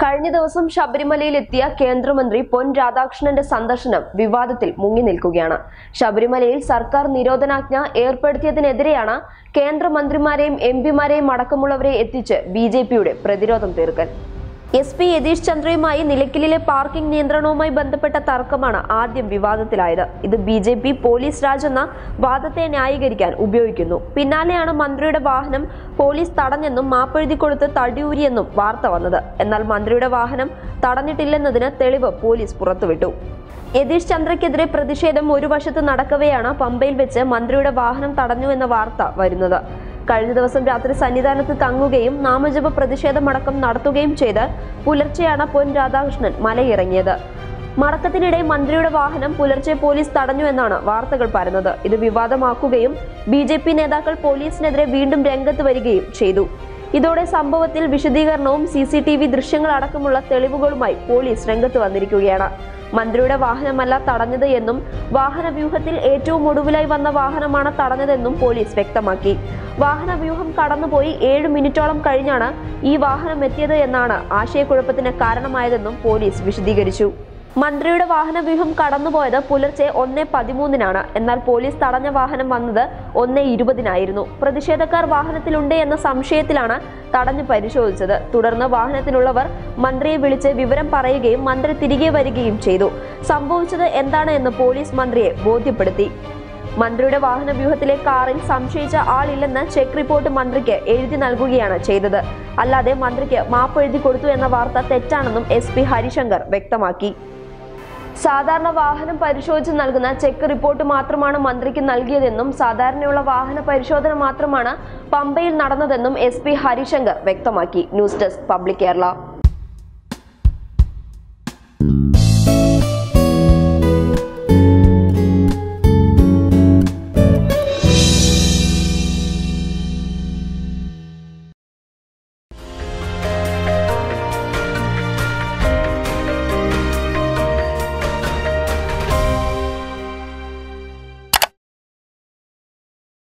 കഴിഞ്ഞ ദിവസം ശബരിമലയിലെത്തിയ കേന്ദ്രമന്ത്രി പൊൻ രാധാകൃഷ്ണന്റെ സന്ദർശനം വിവാദത്തിൽ മുങ്ങി നിൽക്കുകയാണ്. ശബരിമലയിൽ സർക്കാർ നിരോധനാജ്ഞ ഏർപ്പെടുത്തിയതിനെതിരെയാണ് കേന്ദ്രമന്ത്രിമാരെയും എം പിമാരെയും അടക്കമുള്ളവരെ എത്തിച്ച് ബി പ്രതിരോധം തീർക്കൽ. എസ് പി യതീഷ് ചന്ദ്രയുമായി നിലയ്ക്കലിലെ പാർക്കിംഗ് നിയന്ത്രണവുമായി ബന്ധപ്പെട്ട തർക്കമാണ് ആദ്യം വിവാദത്തിലായത്. ഇത് B J P police raj എന്ന വാദത്തെ ന്യായീകരിക്കാൻ ഉപയോഗിക്കുന്നു. പിന്നാലെയാണ് മന്ത്രിയുടെ വാഹനം പോലീസ് തടഞ്ഞെന്നും മാപ്പെഴുതി കൊടുത്ത് തടിയൂരിയെന്നും വാർത്ത വന്നത്. എന്നാൽ മന്ത്രിയുടെ വാഹനം തടഞ്ഞിട്ടില്ലെന്നതിന് തെളിവ് പോലീസ് പുറത്തുവിട്ടു. യതീഷ് ചന്ദ്രയ്ക്കെതിരെ പ്രതിഷേധം ഒരു വശത്ത് നടക്കവെയാണ് പമ്പയിൽ വെച്ച് മന്ത്രിയുടെ വാഹനം തടഞ്ഞു എന്ന വാർത്ത വരുന്നത്. കഴിഞ്ഞ ദിവസം രാത്രി സന്നിധാനത്ത് തങ്ങുകയും നാമജപ പ്രതിഷേധമടക്കം നടത്തുകയും ചെയ്ത് പുലർച്ചെയാണ് പൊൻ രാധാകൃഷ്ണൻ മലയിറങ്ങിയത്. മടക്കത്തിനിടെ മന്ത്രിയുടെ വാഹനം പുലർച്ചെ പോലീസ് തടഞ്ഞു എന്നാണ് വാർത്തകൾ പരന്നത്. ഇത് വിവാദമാക്കുകയും ബി ജെ പി നേതാക്കൾ പോലീസിനെതിരെ വീണ്ടും രംഗത്ത് വരികയും ചെയ്തു. ഇതോടെ സംഭവത്തിൽ വിശദീകരണവും സി സി ടി വി ദൃശ്യങ്ങളടക്കമുള്ള തെളിവുകളുമായി പോലീസ് രംഗത്ത് വന്നിരിക്കുകയാണ്. മന്ത്രിയുടെ വാഹനമല്ല തടഞ്ഞത് എന്നും വാഹന വ്യൂഹത്തിൽ ഏറ്റവും ഒടുവിലായി വന്ന വാഹനമാണ് തടഞ്ഞതെന്നും പോലീസ് വ്യക്തമാക്കി. വാഹന വ്യൂഹം കടന്നുപോയി ഏഴ് മിനിറ്റോളം കഴിഞ്ഞാണ് ഈ വാഹനം എത്തിയത് എന്നാണ് ആശയക്കുഴപ്പത്തിന് കാരണമായതെന്നും പോലീസ് വിശദീകരിച്ചു. മന്ത്രിയുടെ വാഹന വ്യൂഹം കടന്നുപോയത് പുലർച്ചെ ഒന്ന് പതിമൂന്നിനാണ്. എന്നാൽ പോലീസ് തടഞ്ഞ വാഹനം വന്നത് ഒന്ന് ഇരുപതിനായിരുന്നു. പ്രതിഷേധക്കാർ വാഹനത്തിലുണ്ട് എന്ന സംശയത്തിലാണ് തടഞ്ഞു പരിശോധിച്ചത്. തുടർന്ന് വാഹനത്തിലുള്ളവർ മന്ത്രിയെ വിളിച്ച് വിവരം പറയുകയും മന്ത്രി തിരികെ വരികയും ചെയ്തു. സംഭവിച്ചത് എന്താണ് എന്ന് പോലീസ് മന്ത്രിയെ ബോധ്യപ്പെടുത്തി. മന്ത്രിയുടെ വാഹന വ്യൂഹത്തിലെ കാറിൽ സംശയിച്ച ആളില്ലെന്ന് ചെക്ക് റിപ്പോർട്ട് മന്ത്രിക്ക് എഴുതി നൽകുകയാണ് ചെയ്തത്. അല്ലാതെ മന്ത്രിക്ക് മാപ്പ് എഴുതി കൊടുത്തു എന്ന വാർത്ത തെറ്റാണെന്നും എസ് പി ഹരിശങ്കർ വ്യക്തമാക്കി. സാധാരണ വാഹനം പരിശോധിച്ച് നൽകുന്ന ചെക്ക് റിപ്പോർട്ട് മാത്രമാണ് മന്ത്രിക്ക് നൽകിയതെന്നും സാധാരണയുള്ള വാഹന പരിശോധന മാത്രമാണ് പമ്പയിൽ നടന്നതെന്നും എസ് പി ഹരിശങ്കർ വ്യക്തമാക്കി. News desk public Kerala.